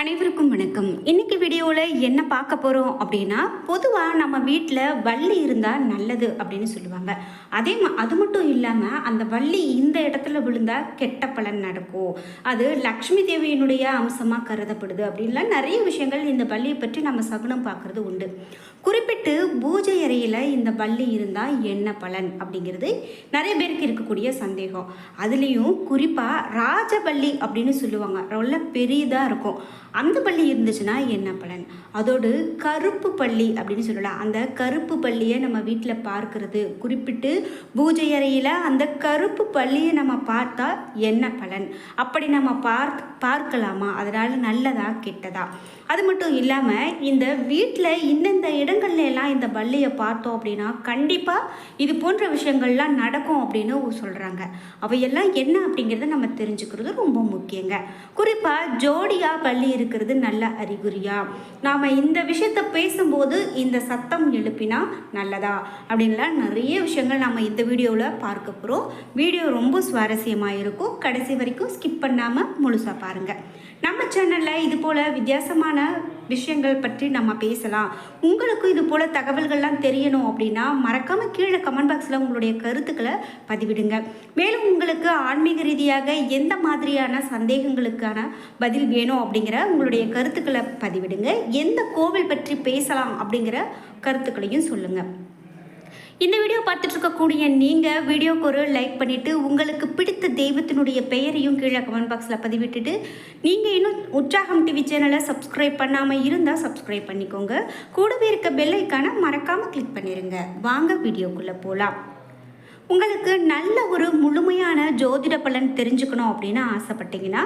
அனைவருக்கும் வணக்கம். இன்னைக்கு வீடியோவில் என்ன பார்க்க போகிறோம் அப்படின்னா பொதுவாக நம்ம வீட்டில் வள்ளி இருந்தால் நல்லது அப்படின்னு சொல்லுவாங்க. அதே மா அது மட்டும் இல்லாமல் அந்த வள்ளி இந்த இடத்துல விழுந்தால் கெட்ட பலன் நடக்கும். அது லக்ஷ்மி தேவியினுடைய அம்சமாக கருதப்படுது அப்படின்லாம் நிறைய விஷயங்கள் இந்த வள்ளியை பற்றி நம்ம சகுனம் பார்க்குறது உண்டு. குறிப்பிட்டு பூஜை அறையில் இந்த வள்ளி இருந்தால் என்ன பலன் அப்படிங்கிறது நிறைய பேருக்கு இருக்கக்கூடிய சந்தேகம். அதுலேயும் குறிப்பாக ராஜபள்ளி அப்படின்னு சொல்லுவாங்க. ரொம்ப பெரியதாக இருக்கும். அந்த பள்ளி இருந்துச்சுன்னா என்ன பலன்? அதோடு கருப்பு பள்ளி அப்படின்னு சொல்லலாம். அந்த கருப்பு பள்ளியை நம்ம வீட்டில் பார்க்கறது குறிப்பிட்டு பூஜை அறையில் அந்த கருப்பு பள்ளியை நம்ம பார்த்தா என்ன பலன்? அப்படி நம்ம பார்க் பார்க்கலாமா? அதனால் நல்லதா கெட்டதா? அது மட்டும் இல்லாமல் இந்த வீட்டில் இந்தந்த இடங்கள்ல எல்லாம் இந்த பள்ளியை பார்த்தோம் அப்படின்னா கண்டிப்பாக இது போன்ற விஷயங்கள்லாம் நடக்கும் அப்படின்னு சொல்கிறாங்க அவையெல்லாம் என்ன அப்படிங்கிறத நம்ம தெரிஞ்சுக்கிறது ரொம்ப முக்கியங்க. குறிப்பாக ஜோடியாக பள்ளி இருக்கிறது நல்ல அறிகுறியா? நாம் இந்த விஷயத்தை பேசும்போது இந்த சத்தம் எழுப்பினா நல்லதா? அப்படின்லாம் நிறைய விஷயங்கள் நம்ம இந்த வீடியோவில் பார்க்க போகிறோம் வீடியோ ரொம்ப சுவாரஸ்யமாக இருக்கும். கடைசி வரைக்கும் ஸ்கிப் பண்ணாமல் முழுசாக பாருங்கள் நம்ம சேனலில் இது போல் வித்தியாசமான விஷயங்கள் பற்றி நம்ம பேசலாம். உங்களுக்கும் இது போல் தகவல்கள்லாம் தெரியணும் அப்படின்னா மறக்காமல் கீழே கமெண்ட் பாக்ஸில் உங்களுடைய கருத்துக்களை பதிவிடுங்க. மேலும் உங்களுக்கு ஆன்மீக ரீதியாக எந்த மாதிரியான சந்தேகங்களுக்கான பதில் வேணும் அப்படிங்கிற உங்களுடைய கருத்துக்களை பதிவிடுங்க. எந்த கோவில் பற்றி பேசலாம் அப்படிங்கிற கருத்துக்களையும் சொல்லுங்கள் இந்த வீடியோ பார்த்துட்டு இருக்கக்கூடிய நீங்கள் வீடியோக்கு ஒரு லைக் பண்ணிவிட்டு உங்களுக்கு பிடித்த தெய்வத்தினுடைய பெயரையும் கீழே கமெண்ட் பாக்ஸில் பதிவிட்டுட்டு நீங்கள் இன்னும் உற்சாகம் டிவி சேனலை சப்ஸ்கிரைப் பண்ணாமல் இருந்தால் சப்ஸ்கிரைப் பண்ணிக்கோங்க. கூடவே இருக்க பெல்லைக்கான மறக்காமல் கிளிக் பண்ணிடுங்க வாங்க வீடியோக்குள்ளே போகலாம் உங்களுக்கு நல்ல ஒரு முழுமையான ஜோதிட பலன் தெரிஞ்சுக்கணும் அப்படின்னு ஆசைப்பட்டீங்கன்னா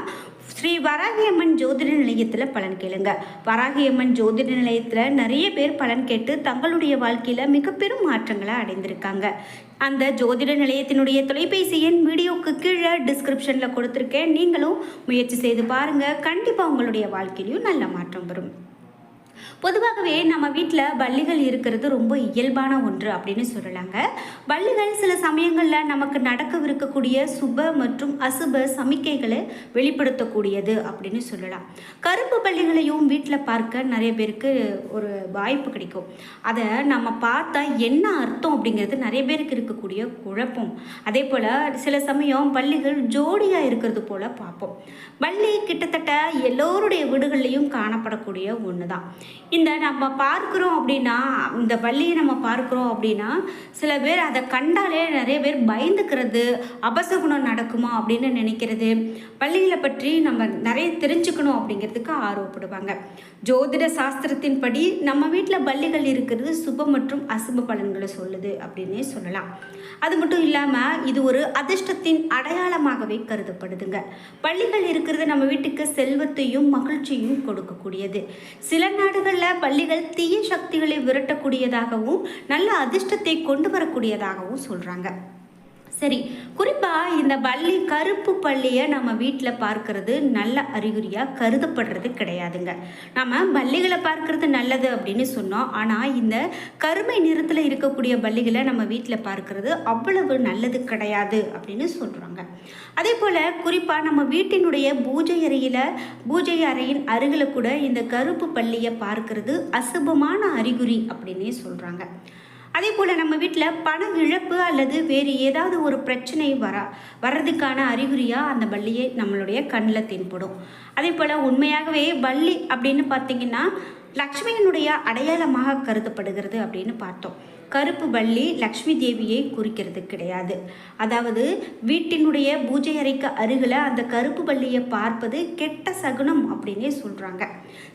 ஸ்ரீ வராகியம்மன் ஜோதிட நிலையத்தில் பலன் கேளுங்க. வராகியம்மன் ஜோதிட நிலையத்தில் நிறைய பேர் பலன் கேட்டு தங்களுடைய வாழ்க்கையில் மிக பெரும் மாற்றங்களை அடைந்திருக்காங்க. அந்த ஜோதிட நிலையத்தினுடைய தொலைபேசி எண் வீடியோக்கு கீழே டிஸ்கிரிப்ஷனில் கொடுத்துருக்கேன். நீங்களும் முயற்சி செய்து பாருங்கள் கண்டிப்பாக உங்களுடைய வாழ்க்கையிலையும் நல்ல மாற்றம் வரும். பொதுவாகவே நம்ம வீட்டில் பள்ளிகள் இருக்கிறது ரொம்ப இயல்பான ஒன்று அப்படின்னு சொல்லலாங்க. பள்ளிகள் சில சமயங்களில் நமக்கு நடக்கவிருக்கக்கூடிய சுப மற்றும் அசுப சமிக்கைகளை வெளிப்படுத்தக்கூடியது அப்படின்னு சொல்லலாம். கருப்பு பள்ளிகளையும் வீட்டில் பார்க்க நிறைய பேருக்கு ஒரு வாய்ப்பு கிடைக்கும். அதை நம்ம பார்த்தா என்ன அர்த்தம் அப்படிங்கிறது நிறைய பேருக்கு இருக்கக்கூடிய குழப்பம். அதே போல் சில சமயம் பள்ளிகள் ஜோடியாக இருக்கிறது போல் பார்ப்போம். பள்ளி கிட்டத்தட்ட எல்லோருடைய வீடுகள்லையும் காணப்படக்கூடிய ஒன்று தான் இந்த நம்ம பார்க்குறோம் அப்படின்னா இந்த பள்ளியை நம்ம பார்க்குறோம் அப்படின்னா சில பேர் அதை கண்டாலே நிறைய பேர் பயந்துக்கிறது அபசகுணம் நடக்குமா அப்படின்னு நினைக்கிறது. பள்ளிகளை பற்றி நம்ம நிறைய தெரிஞ்சுக்கணும் அப்படிங்கிறதுக்கு ஆர்வப்படுவாங்க. ஜோதிட சாஸ்திரத்தின்படி நம்ம வீட்டில் பள்ளிகள் இருக்கிறது சுப மற்றும் அசுப பலன்களை சொல்லுது அப்படின்னே சொல்லலாம். அது மட்டும் இல்லாமல் இது ஒரு அதிர்ஷ்டத்தின் அடையாளமாகவே கருதப்படுதுங்க. பள்ளிகள் இருக்கிறது நம்ம வீட்டுக்கு செல்வத்தையும் மகிழ்ச்சியும் கொடுக்கக்கூடியது. சில நாடுகளில் பள்ளிகள் தீய சக்திகளை விரட்டக்கூடியதாகவும் நல்ல அதிர்ஷ்டத்தை கொண்டு வரக்கூடியதாகவும் சொல்கிறாங்க சரி குறிப்பாக இந்த பள்ளி கருப்பு பள்ளியை நம்ம வீட்டில் பார்க்கறது நல்ல அறிகுறியாக கருதப்படுறது கிடையாதுங்க. நம்ம பள்ளிகளை பார்க்கறது நல்லது அப்படின்னு சொன்னோம். ஆனால் இந்த கருமை நிறத்தில் இருக்கக்கூடிய பள்ளிகளை நம்ம வீட்டில் பார்க்கறது அவ்வளவு நல்லது கிடையாது அப்படின்னு சொல்கிறாங்க அதே போல் குறிப்பாக நம்ம வீட்டினுடைய பூஜை அறையில் பூஜை அறையின் அருகில் கூட இந்த கருப்பு பள்ளியை பார்க்கறது அசுபமான அறிகுறி அப்படின்னே சொல்கிறாங்க அதே போல் நம்ம வீட்டில் பண இழப்பு அல்லது வேறு ஏதாவது ஒரு பிரச்சனை வர வர்றதுக்கான அறிகுறியாக அந்த பள்ளியை நம்மளுடைய கண்ணில் தென்படும். அதே போல் உண்மையாகவே பள்ளி அப்படின்னு பார்த்தீங்கன்னா லக்ஷ்மியினுடைய அடையாளமாக கருதப்படுகிறது அப்படின்னு பார்த்தோம். கருப்பு பள்ளி லக்ஷ்மி தேவியை குறிக்கிறது கிடையாது. அதாவது வீட்டினுடைய பூஜை அறைக்கு அருகில் அந்த கருப்பு பள்ளியை பார்ப்பது கெட்ட சகுனம் அப்படின்னே சொல்கிறாங்க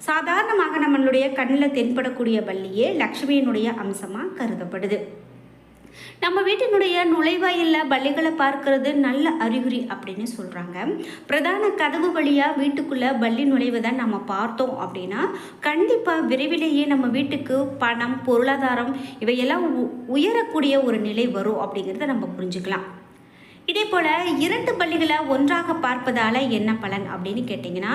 சாதாரணமாக நம்மளுடைய கண்ணில் தென்படக்கூடிய வள்ளியே லக்ஷ்மியினுடைய அம்சமாக கருதப்படுது. நம்ம வீட்டினுடைய நுழைவாயிலில் பள்ளிகளை பார்க்கறது நல்ல அறிகுறி அப்படின்னு சொல்கிறாங்க பிரதான கதவு வழியாக வீட்டுக்குள்ளே பள்ளி நுழைவதை நம்ம பார்த்தோம் அப்படின்னா கண்டிப்பாக விரைவிலேயே நம்ம வீட்டுக்கு பணம் பொருளாதாரம் இவையெல்லாம் உ- உயரக்கூடிய ஒரு நிலை வரும் அப்படிங்கிறத நம்ம புரிஞ்சுக்கலாம். இதே போல் இரண்டு பள்ளிகளை ஒன்றாக பார்ப்பதால் என்ன பலன் அப்படின்னு கேட்டிங்கன்னா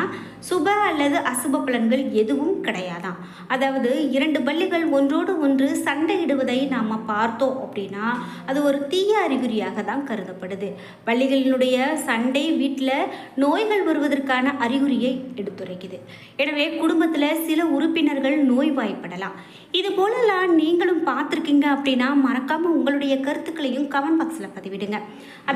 சுப அல்லது அசுப பலன்கள் எதுவும் கிடையாதாம். அதாவது இரண்டு பள்ளிகள் ஒன்றோடு ஒன்று சண்டையிடுவதை நாம் பார்த்தோம் அப்படின்னா அது ஒரு தீய அறிகுறியாக தான் கருதப்படுது. பள்ளிகளினுடைய சண்டை வீட்டில் நோய்கள் வருவதற்கான அறிகுறியை எடுத்துரைக்குது. எனவே குடும்பத்தில் சில உறுப்பினர்கள் நோய்வாய்ப்படலாம். இது போலலாம் நீங்களும் பார்த்துருக்கீங்க அப்படின்னா மறக்காமல் உங்களுடைய கருத்துக்களையும் கமெண்ட் பாக்ஸில் பதிவிடுங்க.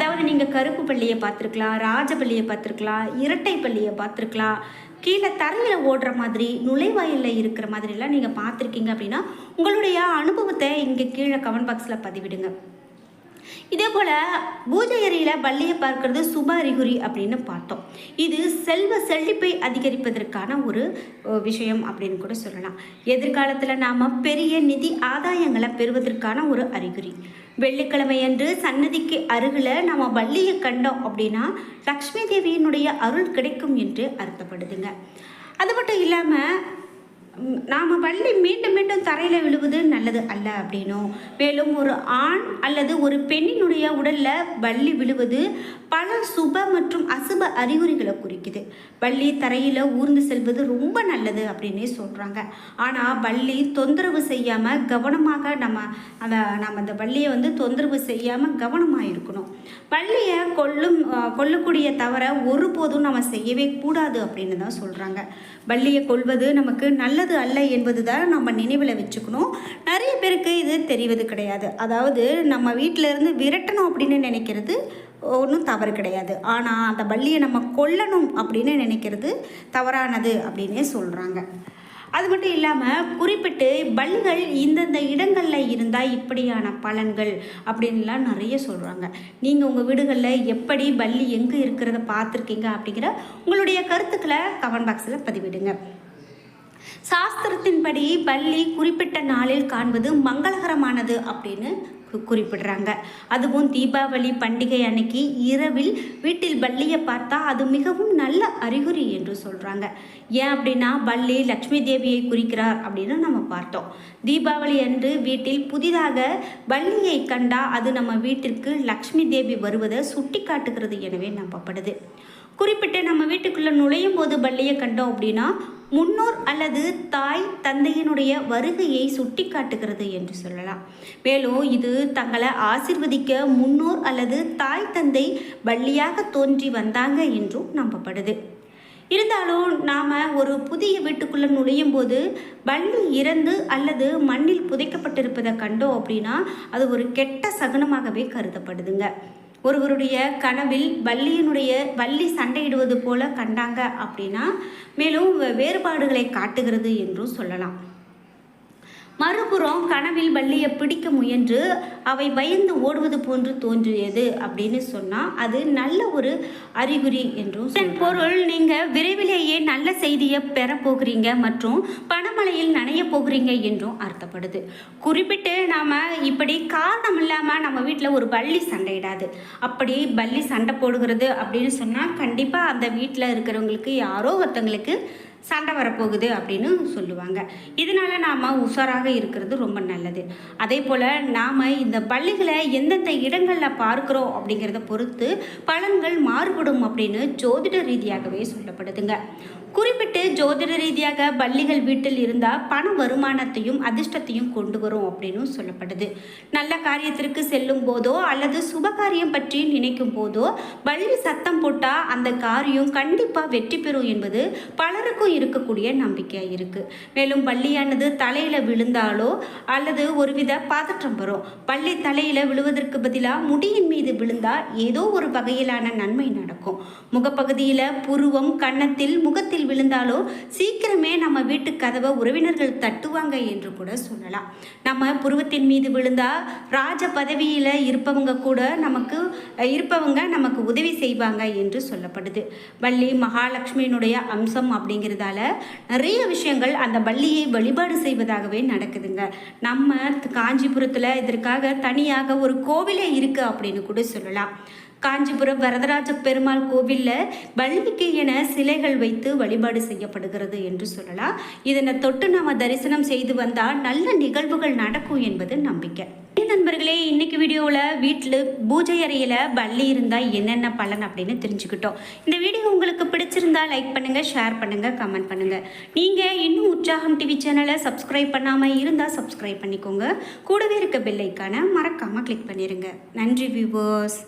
அதாவது நீங்கள் கருப்பு பள்ளியை பார்த்துருக்கலாம் ராஜபள்ளியை பார்த்துருக்கலாம் இரட்டை பள்ளியை பார்த்துருக்கலாம் கீழே தரையில் ஓடுற மாதிரி நுழைவாயிலில் இருக்கிற மாதிரிலாம் நீங்கள் பார்த்துருக்கீங்க அப்படின்னா உங்களுடைய அனுபவத்தை இங்கே கீழே கமெண்ட் பாக்ஸில் பதிவிடுங்க. இதே போல் பூஜை அறையில் பள்ளியை பார்க்கறது சுப அறிகுறி அப்படின்னு பார்த்தோம். இது செல்வ செழிப்பை அதிகரிப்பதற்கான ஒரு விஷயம் அப்படின்னு கூட சொல்லலாம். எதிர்காலத்தில் நாம் பெரிய நிதி ஆதாயங்களை பெறுவதற்கான ஒரு அறிகுறி. வெள்ளிக்கிழமை அன்று சன்னதிக்கு அருகில் நம்ம பள்ளியை கண்டோம் அப்படின்னா லக்ஷ்மி தேவியினுடைய அருள் கிடைக்கும் என்று அர்த்தப்படுதுங்க. அது மட்டும் இல்லாமல் நாம் வள்ளி மீண்டும் மீண்டும் தரையில் விழுவது நல்லது அல்ல அப்படின்னும். மேலும் ஒரு ஆண் அல்லது ஒரு பெண்ணினுடைய உடலில் வள்ளி விழுவது பல சுப மற்றும் அசுப அறிகுறிகளை குறிக்குது. வள்ளி தரையில் ஊர்ந்து செல்வது ரொம்ப நல்லது அப்படின்னே சொல்கிறாங்க ஆனால் வள்ளி தொந்தரவு செய்யாமல் கவனமாக நம்ம அதை நம்ம அந்த வள்ளியை வந்து தொந்தரவு செய்யாமல் கவனமாக இருக்கணும். வள்ளியை கொல்லும் கொல்லக்கூடிய தவிர ஒருபோதும் நம்ம செய்யவே கூடாது அப்படின்னு தான் சொல்கிறாங்க வள்ளியை கொள்வது நமக்கு நல்ல நல்லது அல்ல என்பது தான் நம்ம நினைவில் வச்சுக்கணும். நிறைய பேருக்கு இது தெரிவது கிடையாது. அதாவது நம்ம வீட்டிலேருந்து விரட்டணும் அப்படின்னு நினைக்கிறது ஒன்றும் தவறு கிடையாது. ஆனால் அந்த பள்ளியை நம்ம கொல்லணும் அப்படின்னு நினைக்கிறது தவறானது அப்படின்னே சொல்கிறாங்க அது மட்டும் இல்லாமல் குறிப்பிட்டு பள்ளிகள் இந்தந்த இடங்களில் இருந்தால் இப்படியான பலன்கள் அப்படின்லாம் நிறைய சொல்கிறாங்க நீங்கள் உங்கள் வீடுகளில் எப்படி பள்ளி எங்கே இருக்கிறத பார்த்துருக்கீங்க அப்படிங்கிற உங்களுடைய கருத்துக்களை கமெண்ட் பாக்ஸில் பதிவிடுங்க. சாஸ்திரத்தின்படி பள்ளி குறிப்பிட்ட நாளில் காண்பது மங்களகரமானது அப்படின்னு குறிப்பிடுறாங்க. அதுவும் தீபாவளி பண்டிகை அன்னைக்கு இரவில் வீட்டில் பள்ளியை பார்த்தா அது மிகவும் நல்ல அறிகுறி என்று சொல்கிறாங்க ஏன் அப்படின்னா பள்ளி லக்ஷ்மி தேவியை குறிக்கிறார் அப்படின்னு நம்ம பார்த்தோம். தீபாவளி அன்று வீட்டில் புதிதாக பள்ளியை கண்டா அது நம்ம வீட்டிற்கு லக்ஷ்மி தேவி வருவதை சுட்டி காட்டுகிறது எனவே நம்பப்படுது. குறிப்பிட்டு நம்ம வீட்டுக்குள்ளே நுழையும் போது பள்ளியை கண்டோம் அப்படின்னா முன்னோர் அல்லது தாய் தந்தையினுடைய வருகையை சுட்டி காட்டுகிறது என்று சொல்லலாம். மேலும் இது தங்களை ஆசிர்வதிக்க முன்னோர் அல்லது தாய் தந்தை பள்ளியாக தோன்றி வந்தாங்க என்றும் நம்பப்படுது. இருந்தாலும் நாம் ஒரு புதிய வீட்டுக்குள்ளே நுழையும் போது பள்ளி இறந்து அல்லது மண்ணில் புதைக்கப்பட்டிருப்பதை கண்டோம் அப்படின்னா அது ஒரு கெட்ட சகுனமாகவே கருதப்படுதுங்க. ஒருவருடைய கனவில் வள்ளியினுடைய வள்ளி சண்டையிடுவது போல கண்டாங்க அப்படின்னா மேலும் வே- வேறுபாடுகளை காட்டுகிறது என்றும் சொல்லலாம். மறுபுறம் கனவில் வள்ளியை பிடிக்க முயன்று அவை பயந்து ஓடுவது போன்று தோன்றியது அப்படின்னு சொன்னால் அது நல்ல ஒரு அறிகுறி என்றும் இதன் பொருள் நீங்கள் விரைவிலேயே நல்ல செய்தியை பெற போகிறீங்க மற்றும் பணமழையில் நனைய போகிறீங்க என்றும் அர்த்தப்படுது. குறிப்பிட்டு நாம் இப்படி காரணம் இல்லாமல் நம்ம வீட்டில் ஒரு பள்ளி சண்டையிடாது. அப்படி பள்ளி சண்டை போடுகிறது அப்படின்னு சொன்னால் கண்டிப்பாக அந்த வீட்டில் இருக்கிறவங்களுக்கு யாரோ ஒருத்தங்களுக்கு சண்டை வரப்போகுது அப்படின்னு சொல்லுவாங்க. இதனால நாம் உஷாராக இருக்கிறது ரொம்ப நல்லது. அதே போல் நாம் இந்த பள்ளிகளை எந்தெந்த இடங்களில் பார்க்குறோம் அப்படிங்கிறத பொறுத்து பலன்கள் மாறுபடும் அப்படின்னு ஜோதிட ரீதியாகவே சொல்லப்படுதுங்க. குறிப்பிட்டு ஜோதிட ரீதியாக பள்ளிகள் வீட்டில் இருந்தால் பண வருமானத்தையும் அதிர்ஷ்டத்தையும் கொண்டு வரும் அப்படின்னு சொல்லப்படுது. நல்ல காரியத்திற்கு செல்லும் போதோ அல்லது சுப காரியம் பற்றி நினைக்கும் போதோ பள்ளி சத்தம் போட்டால் அந்த காரியம் கண்டிப்பாக வெற்றி பெறும் என்பது பலருக்கும் இருக்கக்கூடிய நம்பிக்கையாக இருக்குது மேலும் பள்ளியானது தலையில் விழுந்தாலோ அல்லது ஒருவித பதற்றம் வரும். பள்ளி தலையில் விழுவதற்கு பதிலாக முடியின் மீது விழுந்தால் ஏதோ ஒரு வகையிலான நன்மை நடக்கும். முகப்பகுதியில் புருவம் கன்னத்தில் முகத்தில் விழுந்தாலோ சீக்கிரமே நம்ம வீட்டு கதவை உறவினர்கள் தட்டுவாங்க என்று கூட சொல்லலாம். நம்ம புருவத்தின் மீது விழுந்தா ராஜ பதவியில் இருப்பவங்க கூட நமக்கு இருப்பவங்க நமக்கு உதவி செய்வாங்க என்று சொல்லப்படுது. வள்ளி மகாலட்சுமியினுடைய அம்சம் அப்படிங்கிறதால நிறைய விஷயங்கள் அந்த வள்ளியை வழிபாடு செய்வதாகவே நடக்குதுங்க. நம்ம காஞ்சிபுரத்தில் இதற்காக தனியாக ஒரு கோவிலே இருக்குது அப்படின்னு கூட சொல்லலாம். காஞ்சிபுரம் வரதராஜ பெருமாள் கோவிலில் வள்ளிக்கு என சிலைகள் வைத்து வழிபாடு செய்யப்படுகிறது என்று சொல்லலாம். இதனை தொட்டு நாம் தரிசனம் செய்து வந்தால் நல்ல நிகழ்வுகள் நடக்கும் என்பது நம்பிக்கை. நண்பர்களே இன்னைக்கு வீடியோவில் வீட்டில் பூஜை அறையில் பள்ளி இருந்தால் என்னென்ன பலன் அப்படின்னு தெரிஞ்சுக்கிட்டோம். இந்த வீடியோ உங்களுக்கு பிடிச்சிருந்தா லைக் பண்ணுங்கள் ஷேர் பண்ணுங்கள் கமெண்ட் பண்ணுங்கள் நீங்கள் இன்னும் உற்சாகம் டிவி சேனலை சப்ஸ்கிரைப் பண்ணாமல் இருந்தால் சப்ஸ்கிரைப் பண்ணிக்கோங்க. கூடவே இருக்க பெல் மறக்காமல் கிளிக் பண்ணிடுங்க நன்றி வியூவர்ஸ்